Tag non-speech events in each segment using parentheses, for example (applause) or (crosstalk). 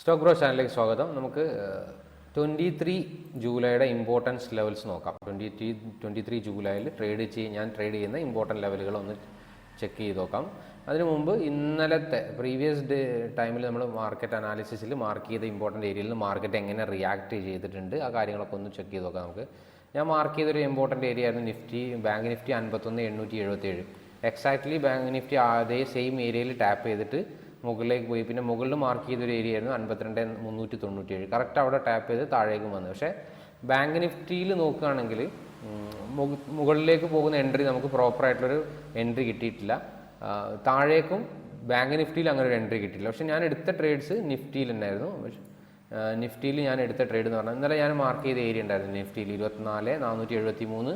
Stock bro ചാനലിലേക്ക് സ്വാഗതം. നമുക്ക് ട്വന്റി ത്രീ ജൂലൈയുടെ ഇമ്പോർട്ടൻസ് ലെവൽസ് നോക്കാം. ട്വന്റി ത്രീ ട്വന്റി ത്രീ ജൂലൈയിൽ ട്രേഡ് ചെയ്യും ഞാൻ ട്രേഡ് ചെയ്യുന്ന ഇമ്പോർട്ടന്റ് ലെവലുകൾ ഒന്ന് ചെക്ക് ചെയ്ത് നോക്കാം. അതിനു മുമ്പ് ഇന്നലത്തെ പ്രീവിയസ് ഡേ ടൈമിൽ നമ്മൾ മാർക്കറ്റ് അനാലിസിസിൽ മാർക്ക് ചെയ്ത ഇമ്പോർട്ടന്റ് ഏരിയയിൽ മാർക്കറ്റ് എങ്ങനെ റിയാക്ട് ചെയ്തിട്ടുണ്ട് ആ കാര്യങ്ങളൊക്കെ ഒന്ന് ചെക്ക് ചെയ്ത് നോക്കാം നമുക്ക്. ഞാൻ മാർക്ക് ചെയ്തൊരു ഇമ്പോർട്ടന്റ് ഏരിയ ആയിരുന്നു നിഫ്റ്റി ബാങ്ക് നിഫ്റ്റി അൻപത്തൊന്ന് എണ്ണൂറ്റി എഴുപത്തേഴ് എക്സാക്ട്ലി ബാങ്ക് നിഫ്റ്റി അതേ സെയിം ഏരിയയിൽ ടാപ്പ് ചെയ്തിട്ട് മുകളിലേക്ക് പോയി. പിന്നെ മുകളിൽ മാർക്ക് ചെയ്തൊരു ഏരിയ ആയിരുന്നു അൻപത്തിരണ്ട് മുന്നൂറ്റി തൊണ്ണൂറ്റിയേഴ്. കറക്റ്റ് അവിടെ ടാപ്പ് ചെയ്ത് താഴേക്കും വന്നു. പക്ഷേ ബാങ്ക് നിഫ്റ്റിയിൽ നോക്കുകയാണെങ്കിൽ മുകളിലേക്ക് പോകുന്ന എൻട്രി നമുക്ക് പ്രോപ്പറായിട്ടുള്ളൊരു എൻട്രി കിട്ടിയിട്ടില്ല. താഴേക്കും ബാങ്ക് നിഫ്റ്റിയിൽ അങ്ങനെ ഒരു എൻട്രി കിട്ടിയില്ല. പക്ഷേ ഞാൻ എടുത്ത ട്രേഡ്സ് നിഫ്റ്റിയിൽ ഉണ്ടായിരുന്നു. പക്ഷേ നിഫ്റ്റിയിൽ ഞാൻ എടുത്ത ട്രേഡ് എന്ന് പറഞ്ഞാൽ ഇന്നലെ ഞാൻ മാർക്ക് ചെയ്ത ഏരിയ ഉണ്ടായിരുന്നു നിഫ്റ്റിയിൽ ഇരുപത്തിനാല് നാനൂറ്റി എഴുപത്തി മൂന്ന്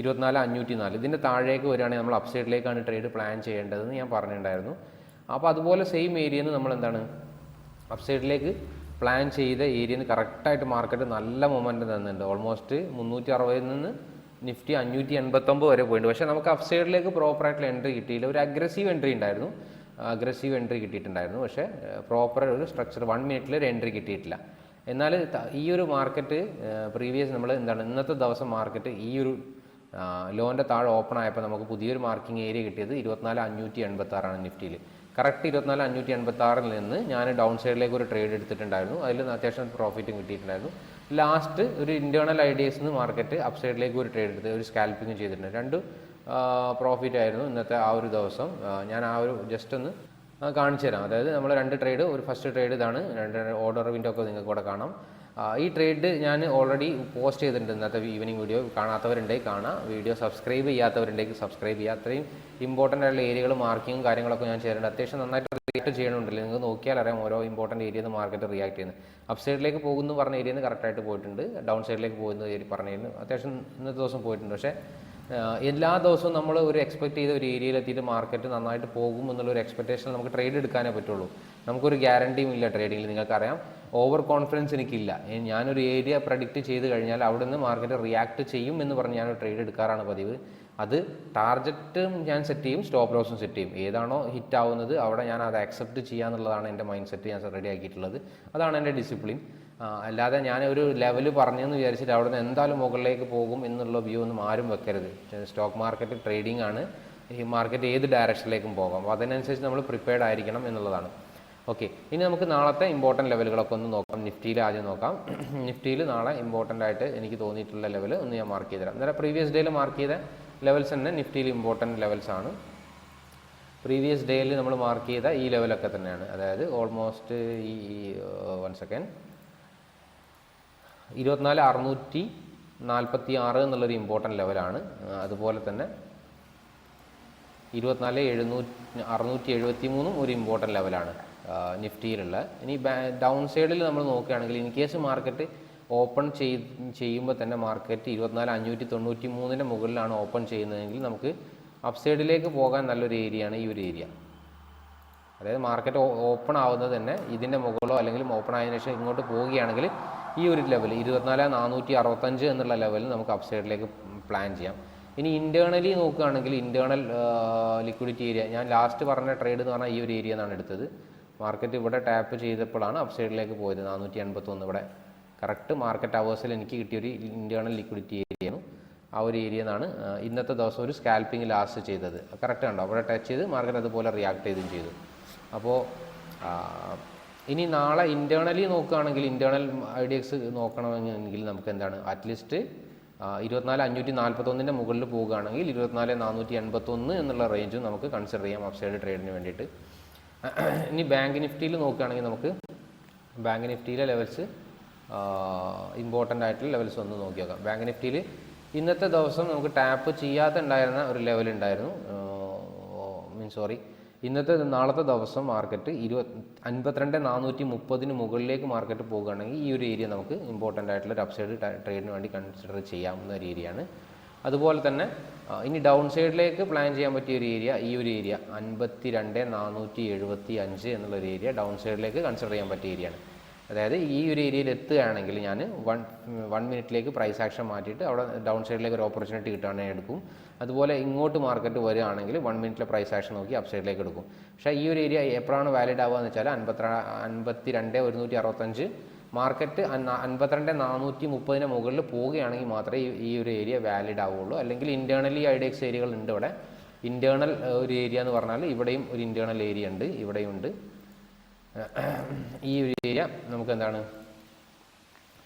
ഇരുപത്തിനാല് അഞ്ഞൂറ്റി നാല് ഇതിന്റെ താഴേക്ക് വരികയാണെങ്കിൽ നമ്മൾ അപ്സൈഡിലേക്കാണ് ട്രേഡ് പ്ലാൻ ചെയ്യേണ്ടതെന്ന് ഞാൻ പറഞ്ഞിട്ടുണ്ടായിരുന്നു. അപ്പോൾ അതുപോലെ സെയിം ഏരിയയിൽ നിന്ന് നമ്മൾ എന്താണ്? അപ്സൈഡിലേക്ക് പ്ലാൻ ചെയ്ത ഏരിയയിൽ നിന്ന് കറക്റ്റായിട്ട് മാർക്കറ്റ് നല്ല മൊമെന്റ് തന്നിട്ടുണ്ട്. ഓൾമോസ്റ്റ് മുന്നൂറ്റി അറുപതിൽ നിന്ന് നിഫ്റ്റി അഞ്ഞൂറ്റി എൺപത്തൊമ്പത് വരെ പോയിട്ടുണ്ട്. പക്ഷേ നമുക്ക് അപ്സൈഡിലേക്ക് പ്രോപ്പറായിട്ടുള്ള എൻട്രി കിട്ടിയില്ല. ഒരു അഗ്രസീവ് എൻട്രി ഉണ്ടായിരുന്നു. അഗ്രസീവ് എൻട്രി കിട്ടിയിട്ടുണ്ടായിരുന്നു. പക്ഷേ പ്രോപ്പർ ഒരു സ്ട്രക്ചർ വൺ മിനിറ്റിൽ ഒരു എൻട്രി കിട്ടിയിട്ടില്ല. എന്നാൽ ഈ ഒരു മാർക്കറ്റ് പ്രീവിയസ് നമ്മൾ എന്താണ് ഇന്നത്തെ ദിവസം മാർക്കറ്റ് ഈ ഒരു ലോന്റെ താഴെ ഓപ്പൺ ആയപ്പോൾ നമുക്ക് പുതിയൊരു മാർക്കിംഗ് ഏരിയ കിട്ടിയത് ഇരുപത്തിനാല് അഞ്ഞൂറ്റി എൺപത്തി ആറാണ് നിഫ്റ്റിയിൽ. കറക്റ്റ് ഇരുപത്തിനാല് അഞ്ഞൂറ്റി എൺപത്തി ആറിൽ നിന്ന് ഞാൻ ഡൗൺ സൈഡിലേക്ക് ഒരു ട്രേഡ് എടുത്തിട്ടുണ്ടായിരുന്നു. അതിൽ അത്യാവശ്യം പ്രോഫിറ്റും കിട്ടിയിട്ടുണ്ടായിരുന്നു. ലാസ്റ്റ് ഒരു ഇന്റേർണൽ ഐഡിയസ് നിന്ന് മാർക്കറ്റ് അപ് സൈഡിലേക്ക് ഒരു ട്രേഡ് എടുത്ത് ഒരു സ്കാൽപ്പിംഗ് ചെയ്തിട്ടുണ്ട്. രണ്ട് പ്രോഫിറ്റ് ആയിരുന്നു ഇന്നത്തെ ആ ഒരു ദിവസം. ഞാൻ ആ ഒരു ജസ്റ്റ് ഒന്ന് കാണിച്ചു തരാം അതായത് നമ്മൾ രണ്ട് ട്രേഡ് ഒരു ഫസ്റ്റ് ട്രേഡ് ഇതാണ്. രണ്ട് ഓർഡർ വിൻഡോ ഒക്കെ നിങ്ങൾക്ക് ഇവിടെ കാണാം. ഈ ട്രേഡ് ഞാൻ ഓൾറെഡി പോസ്റ്റ് ചെയ്തിട്ടുണ്ട് ഇന്നത്തെ ഈവനിങ് വീഡിയോ കാണാത്തവരുണ്ടെങ്കിൽ കാണാം. വീഡിയോ സബ്സ്ക്രൈബ് ചെയ്യാത്തവരുണ്ടെങ്കിൽ സബ്സ്ക്രൈബ് ചെയ്യുക. അത്രയും ഇമ്പോർട്ടന്റ് ആയിട്ടുള്ള ഏരിയകൾ മാർക്കിങ്ങും കാര്യങ്ങളൊക്കെ ഞാൻ ചെയ്യുന്നുണ്ട് അത്യാവശ്യം നന്നായിട്ട് റിയാക്ട് ചെയ്യണമുണ്ടല്ലോ നിങ്ങൾക്ക് നോക്കിയാൽ അറിയാം ഓരോ ഇമ്പോർട്ടന്റ് നിന്ന് മാർക്കറ്റ് റിയാക്ട് ചെയ്യുന്നത്. അപ്സൈഡിലേക്ക് പോകുന്നു പറഞ്ഞ ഏരിയയിൽ നിന്ന് കറക്റ്റായിട്ട് പോയിട്ടുണ്ട്. ഡൗൺ സൈഡിലേക്ക് പോകുന്ന ഏരിയ പറഞ്ഞിരുന്നു. അത്യാവശ്യം ഇന്നത്തെ ദിവസം പോയിട്ടുണ്ട്. പക്ഷേ എല്ലാ ദിവസവും നമ്മൾ ഒരു എക്സ്പെക്ട് ചെയ്ത ഒരു ഏരിയയിലെത്തിയിട്ട് മാർക്കറ്റ് നന്നായിട്ട് പോകും എന്നുള്ളൊരു എക്സ്പെക്ടേഷൻ നമുക്ക് ട്രേഡ് എടുക്കാനേ പറ്റുള്ളൂ. നമുക്കൊരു ഗ്യാരണ്ടിയും ഇല്ല ട്രേഡിങ്ങിൽ നിങ്ങൾക്കറിയാം ഓവർ കോൺഫിഡൻസ് എനിക്കില്ല ഞാനൊരു ഏരിയ പ്രഡിക്റ്റ് ചെയ്ത് കഴിഞ്ഞാൽ അവിടെ നിന്ന് മാർക്കറ്റ് റിയാക്ട് ചെയ്യും എന്ന് പറഞ്ഞ് ഞാനൊരു ട്രേഡ് എടുക്കാറാണ് പതിവ്. അത് ടാർഗറ്റും ഞാൻ സെറ്റ് ചെയ്യും സ്റ്റോപ്പ് ലോസും സെറ്റ് ചെയ്യും. ഏതാണോ ഹിറ്റ് ആവുന്നത് അവിടെ ഞാൻ അത് അക്സെപ്റ്റ് ചെയ്യാന്നുള്ളതാണ് എന്റെ മൈൻഡ് സെറ്റ് ഞാൻ റെഡി ആക്കിയിട്ടുള്ളത്. അതാണ് എന്റെ ഡിസിപ്ലിൻ അല്ലാതെ ഞാൻ ഒരു ലെവൽ പറഞ്ഞെന്ന് വിചാരിച്ചിട്ട് അവിടെ നിന്ന് എന്തായാലും മുകളിലേക്ക് പോകും എന്നുള്ള വ്യൂ ഒന്നും ആരും വെക്കരുത്. സ്റ്റോക്ക് മാർക്കറ്റ് ട്രേഡിംഗ് ആണ്. ഈ മാർക്കറ്റ് ഏത് ഡയറക്ഷനിലേക്കും പോകാം. അപ്പോൾ അതിനനുസരിച്ച് നമ്മൾ പ്രിപ്പയർഡ് ആയിരിക്കണം എന്നുള്ളതാണ്. ഓക്കെ ഇനി നമുക്ക് നാളത്തെ ഇമ്പോർട്ടന്റ് ലെവലുകളൊക്കെ ഒന്ന് നോക്കാം. നിഫ്റ്റിയിൽ ആദ്യം നോക്കാം. (clears throat) നിഫ്റ്റിയിൽ നാളെ ഇമ്പോർട്ടന്റ് ആയിട്ട് എനിക്ക് തോന്നിയിട്ടുള്ള ലെവൽ ഒന്ന് ഞാൻ മാർക്ക് ചെയ്തുതരാം. നേരെ പ്രീവിയസ് ഡേയിൽ മാർക്ക് ചെയ്ത ലെവൽസ് തന്നെ നിഫ്റ്റിയിൽ ഇമ്പോർട്ടന്റ് ലെവൽസ് ആണ്. പ്രീവിയസ് ഡേയിൽ നമ്മൾ മാർക്ക് ചെയ്ത ഈ ലെവലൊക്കെ തന്നെയാണ്. അതായത് ഓൾമോസ്റ്റ് ഈ വൺ സെക്കൻഡ് ഇരുപത്തിനാല് അറുന്നൂറ്റി നാൽപ്പത്തി ആറ് എന്നുള്ളൊരു ഇമ്പോർട്ടന്റ് ലെവലാണ് അതുപോലെ തന്നെ ഇരുപത്തിനാല് എഴുന്നൂറ്റി അറുന്നൂറ്റി എഴുപത്തി മൂന്നും ഒരു ഇമ്പോർട്ടന്റ് ലെവലാണ് നിഫ്റ്റിയിലുള്ള. ഇനി ഡൗൺ സൈഡിൽ നമ്മൾ നോക്കുകയാണെങ്കിൽ ഇൻ കേസ് മാർക്കറ്റ് ഓപ്പൺ ചെയ് ചെയ്യുമ്പോൾ തന്നെ മാർക്കറ്റ് ഇരുപത്തിനാല് അഞ്ഞൂറ്റി തൊണ്ണൂറ്റി മൂന്നിന്റെ മുകളിലാണ് ഓപ്പൺ ചെയ്യുന്നതെങ്കിൽ നമുക്ക് അപ്സൈഡിലേക്ക് പോകാൻ നല്ലൊരു ഏരിയയാണ് ഈ ഒരു ഏരിയ അതായത് മാർക്കറ്റ് ഓപ്പൺ ആവുന്നത് തന്നെ ഇതിന്റെ മുകളിലോ അല്ലെങ്കിൽ ഓപ്പൺ ആയതിനു ശേഷം ഇങ്ങോട്ട് പോവുകയാണെങ്കിൽ ഈ ഒരു ലെവൽ ഇരുപത്തിനാല് നാനൂറ്റി അറുപത്തഞ്ച് എന്നുള്ള ലെവലിൽ നമുക്ക് അപ്സൈഡിലേക്ക് പ്ലാൻ ചെയ്യാം. ഇനി ഇന്റേർണലി നോക്കുകയാണെങ്കിൽ ഇന്റേർണൽ ലിക്വിഡിറ്റി ഏരിയ ഞാൻ ലാസ്റ്റ് പറഞ്ഞ ട്രേഡ് എന്ന് പറഞ്ഞാൽ ഈ ഒരു ഏരിയ എന്നാണ് എടുത്തത്. മാർക്കറ്റ് ഇവിടെ ടാപ്പ് ചെയ്തപ്പോഴാണ് അപ്സൈഡിലേക്ക് പോയത്. നാനൂറ്റി എൺപത്തൊന്ന് ഇവിടെ കറക്റ്റ് മാർക്കറ്റ് അവേഴ്സിൽ എനിക്ക് കിട്ടിയൊരു ഇന്റേർണൽ ലിക്വിഡിറ്റി ഏരിയയാണ് ആ ഒരു ഏരിയ നിന്നാണ് ഇന്നത്തെ ദിവസം ഒരു സ്കാൽപ്പിംഗ് ലാസ്റ്റ് ചെയ്തത്. കറക്റ്റ് ഉണ്ടോ അവിടെ ടച്ച് ചെയ്ത് മാർക്കറ്റ് അതുപോലെ റിയാക്ട് ചെയ്തും ചെയ്തു. അപ്പോൾ ഇനി നാളെ ഇന്റേർണലി നോക്കുകയാണെങ്കിൽ ഇന്റേർണൽ ഐഡിയക്സ് നോക്കണമെങ്കിൽ നമുക്ക് എന്താണ്? അറ്റ്ലീസ്റ്റ് ഇരുപത്തിനാല് അഞ്ഞൂറ്റി നാൽപ്പത്തൊന്നിന്റെ മുകളിൽ പോവുകയാണെങ്കിൽ ഇരുപത്തിനാല് നാനൂറ്റി എൺപത്തൊന്ന് എന്നുള്ള റേഞ്ചും നമുക്ക് കൺസിഡർ ചെയ്യാം അപ്സൈഡ് ട്രേഡിന് വേണ്ടിയിട്ട്. ഇനി ബാങ്ക് നിഫ്റ്റിയിൽ നോക്കുകയാണെങ്കിൽ നമുക്ക് ബാങ്ക് നിഫ്റ്റിയിലെ ലെവൽസ് ഇമ്പോർട്ടന്റ് ആയിട്ടുള്ള ലെവൽസ് ഒന്ന് നോക്കി നോക്കാം. ബാങ്ക് നിഫ്റ്റിയിൽ ഇന്നത്തെ ദിവസം നമുക്ക് ടാപ്പ് ചെയ്യാത്ത ഉണ്ടായിരുന്ന ഒരു ലെവൽ ഉണ്ടായിരുന്നു. മീൻ സോറി ഇന്നത്തെ നാളത്തെ ദിവസം മാർക്കറ്റ് ഇരുപത് അൻപത്തിരണ്ട് നാനൂറ്റി മുപ്പതിന് മുകളിലേക്ക് മാർക്കറ്റ് പോകുകയാണെങ്കിൽ ഈ ഒരു ഏരിയ നമുക്ക് ഇമ്പോർട്ടന്റ് ആയിട്ടുള്ള ഒരു അപ്സൈഡ് ട്രേഡിന് വേണ്ടി കൺസിഡർ ചെയ്യാവുന്ന ഒരു ഏരിയയാണ് അതുപോലെ തന്നെ ഇനി ഡൗൺ സൈഡിലേക്ക് പ്ലാൻ ചെയ്യാൻ പറ്റിയ ഒരു ഏരിയ ഈ ഒരു ഏരിയ അൻപത്തി രണ്ട് നാനൂറ്റി എഴുപത്തി അഞ്ച് എന്നുള്ളൊരു ഏരിയ ഡൗൺ സൈഡിലേക്ക് കൺസിഡർ ചെയ്യാൻ പറ്റിയ ഏരിയയാണ് അതായത് ഈ ഒരു ഏരിയയിൽ എത്തുകയാണെങ്കിൽ ഞാൻ വൺ വൺ മിനിറ്റിലേക്ക് പ്രൈസ് ആക്ഷൻ മാറ്റിയിട്ട് അവിടെ ഡൗൺ സൈഡിലേക്ക് ഒരു ഓപ്പർച്യൂണിറ്റി കിട്ടുകയാണെങ്കിൽ എടുക്കും. അതുപോലെ ഇങ്ങോട്ട് മാർക്കറ്റ് വരികയാണെങ്കിൽ വൺ മിനിറ്റിലെ പ്രൈസ് ആക്ഷൻ നോക്കി അപ് സൈഡിലേക്ക് എടുക്കും. പക്ഷേ ഈ ഒരു ഏരിയ എപ്പോഴാണ് വാലിഡ് ആവുക എന്ന് വെച്ചാൽ അൻപത്തി അൻപത്തി രണ്ട് ഒരുന്നൂറ്റി അറുപത്തഞ്ച് മാർക്കറ്റ് അൻപത്തിരണ്ട് നാനൂറ്റി മുപ്പതിന് മുകളിൽ പോവുകയാണെങ്കിൽ മാത്രമേ ഈ- ഒരു ഏരിയ വാലിഡ് ആവുകയുള്ളൂ അല്ലെങ്കിൽ ഇന്റേർണലി ഐഡിയക്സ് ഏരിയകൾ ഉണ്ട് ഇവിടെ. ഇന്റേർണൽ ഒരു ഏരിയ എന്ന് പറഞ്ഞാൽ ഇവിടെയും ഒരു ഇന്റേർണൽ ഏരിയ ഉണ്ട് ഇവിടെയും ഉണ്ട്. ഈ ഒരു ഏരിയ നമുക്ക് എന്താണ്?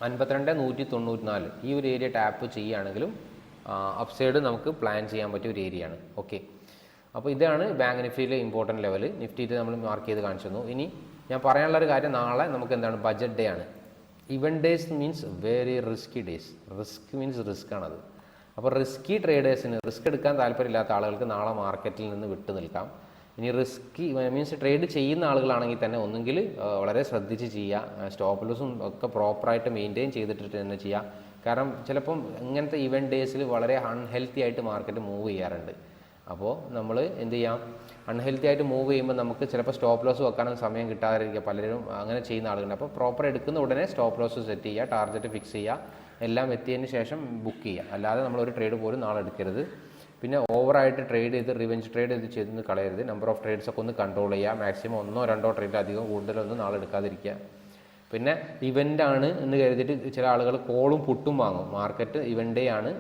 അൻപത്തിരണ്ട് നൂറ്റി തൊണ്ണൂറ്റിനാല്. ഈ ഒരു ഏരിയ ടാപ്പ് ചെയ്യുകയാണെങ്കിലും അപ്സൈഡ് നമുക്ക് പ്ലാൻ ചെയ്യാൻ പറ്റിയ ഒരു ഏരിയ ആണ്. ഓക്കെ അപ്പോൾ ഇതാണ് ബാങ്ക് നിഫ്റ്റിയിലെ ഇമ്പോർട്ടന്റ് ലെവൽ നിഫ്റ്റിയിൽ നമ്മൾ മാർക്ക് ചെയ്ത് കാണിച്ചു തന്നു ഇനി ഞാൻ പറയാനുള്ള ഒരു കാര്യം നാളെ നമുക്ക് എന്താണ്? ബജറ്റ് ഡേ ആണ്. Even days means very risky days risk means risk ആണത്. അപ്പോൾ റിസ്കി ട്രേഡേഴ്സിന് റിസ്ക് എടുക്കാൻ താല്പര്യമില്ലാത്ത ആളുകൾക്ക് നാളെ മാർക്കറ്റിൽ നിന്ന് വിട്ടു നിൽക്കാം. ഇനി റിസ്കി മീൻസ് ട്രേഡ് ചെയ്യുന്ന ആളുകളാണെങ്കിൽ തന്നെ ഒന്നുകിൽ വളരെ ശ്രദ്ധിച്ച് ചെയ്യുക സ്റ്റോപ്പ് ലോസും ഒക്കെ പ്രോപ്പറായിട്ട് മെയിന്റെയിൻ ചെയ്തിട്ട് തന്നെ ചെയ്യുക. കാരണം ചിലപ്പം ഇങ്ങനത്തെ ഇവന്റ് ഡേയ്സിൽ വളരെ അൺഹെൽത്തി ആയിട്ട് മാർക്കറ്റ് മൂവ് ചെയ്യാറുണ്ട്. അപ്പോൾ നമ്മൾ എന്ത് ചെയ്യാം? അൺഹെൽത്തി ആയിട്ട് മൂവ് ചെയ്യുമ്പോൾ നമുക്ക് ചിലപ്പോൾ സ്റ്റോപ്പ് ലോസ് വെക്കാനും സമയം കിട്ടാതിരിക്കുക. പലരും അങ്ങനെ ചെയ്യുന്ന ആളുകളുണ്ട്. അപ്പോൾ പ്രോപ്പർ എടുക്കുന്ന ഉടനെ സ്റ്റോപ്പ് ലോസ് സെറ്റ് ചെയ്യുക ടാർഗറ്റ് ഫിക്സ് ചെയ്യുക എല്ലാം എത്തിയതിന് ശേഷം ബുക്ക് ചെയ്യുക. അല്ലാതെ നമ്മൾ ഒരു ട്രേഡ് പോലും നാളെ എടുക്കരുത്. പിന്നെ ഓവറായിട്ട് ട്രേഡ് ചെയ്ത് റിവെഞ്ച് ട്രേഡ് ചെയ്ത് ചെയ്തൊന്ന് കളയരുത്. നമ്പർ ഓഫ് ട്രേഡ്സ് ഒക്കെ ഒന്ന് കൺട്രോൾ ചെയ്യുക. മാക്സിമം ഒന്നോ രണ്ടോ ട്രേഡ് അധികം കൂടുതലൊന്നും നാളെ എടുക്കാതിരിക്കുക. പിന്നെ ഇവന്റ് ആണ് എന്ന് കരുതിയിട്ട് ചില ആളുകൾ കോളും പുട്ടും വാങ്ങും. മാർക്കറ്റ് ഇവന്റേ ആണ്.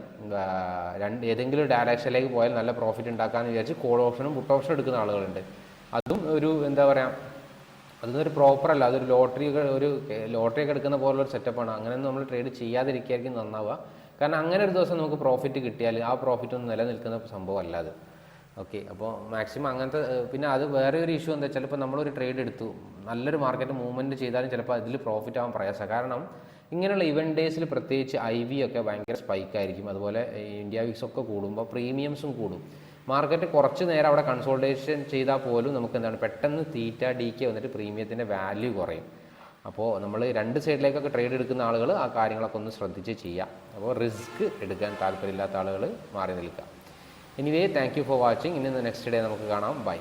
രണ്ട് ഏതെങ്കിലും ഡയറക്ഷനിലേക്ക് പോയാൽ നല്ല പ്രോഫിറ്റ് ഉണ്ടാക്കാമെന്ന് വിചാരിച്ച് കോൾ ഓപ്ഷനും പുട്ട് ഓപ്ഷനും എടുക്കുന്ന ആളുകളുണ്ട്. അതും ഒരു എന്താ പറയുക അതൊന്നും ഒരു പ്രോപ്പർ അല്ല. അതൊരു ലോട്ടറി ഒരു ലോട്ടറി ഒക്കെ എടുക്കുന്ന പോലുള്ള ഒരു സെറ്റപ്പാണ് അങ്ങനെ നമ്മൾ ട്രേഡ് ചെയ്യാതിരിക്കുകയായിരിക്കും നന്നാവുക. കാരണം അങ്ങനെ ഒരു ദിവസം നമുക്ക് പ്രോഫിറ്റ് കിട്ടിയാൽ ആ പ്രോഫിറ്റ് ഒന്നും നിലനിൽക്കുന്ന സംഭവം അല്ല അത്. ഓക്കെ അപ്പോൾ മാക്സിമം അങ്ങനത്തെ പിന്നെ അത് വേറെ ഒരു ഇഷ്യൂ എന്താ ചിലപ്പോൾ നമ്മളൊരു ട്രേഡ് എടുത്തു. നല്ലൊരു മാർക്കറ്റ് മൂവ്മെന്റ് ചെയ്താലും ചിലപ്പോൾ അതിൽ പ്രോഫിറ്റ് ആവാൻ പ്രയാസമാണ് കാരണം ഇങ്ങനെയുള്ള ഇവന്റ് ഡേയ്സിൽ പ്രത്യേകിച്ച് ഐ വി ഒക്കെ ഭയങ്കര സ്പൈക്ക് ആയിരിക്കും. അതുപോലെ ഇന്ത്യ വിക്സ് ഒക്കെ കൂടുമ്പോൾ പ്രീമിയംസും കൂടും. മാർക്കറ്റ് കുറച്ച് നേരം അവിടെ കൺസോൾട്ടേഷൻ ചെയ്താൽ പോലും നമുക്ക് എന്താണ് പെട്ടെന്ന് തീറ്റ ഡി കെ വന്നിട്ട് പ്രീമിയത്തിന്റെ വാല്യൂ കുറയും. അപ്പോൾ നമ്മൾ രണ്ട് സൈഡിലേക്കൊക്കെ ട്രേഡ് എടുക്കുന്ന ആളുകൾ ആ കാര്യങ്ങളൊക്കെ ഒന്ന് ശ്രദ്ധിച്ച് ചെയ്യുക. അപ്പോൾ റിസ്ക് എടുക്കാൻ താല്പര്യമില്ലാത്ത ആളുകൾ മാറി നിൽക്കുക. Anyway thank you for watching ഇനി നെക്സ്റ്റ് ഡേ നമുക്ക് കാണാം. ബൈ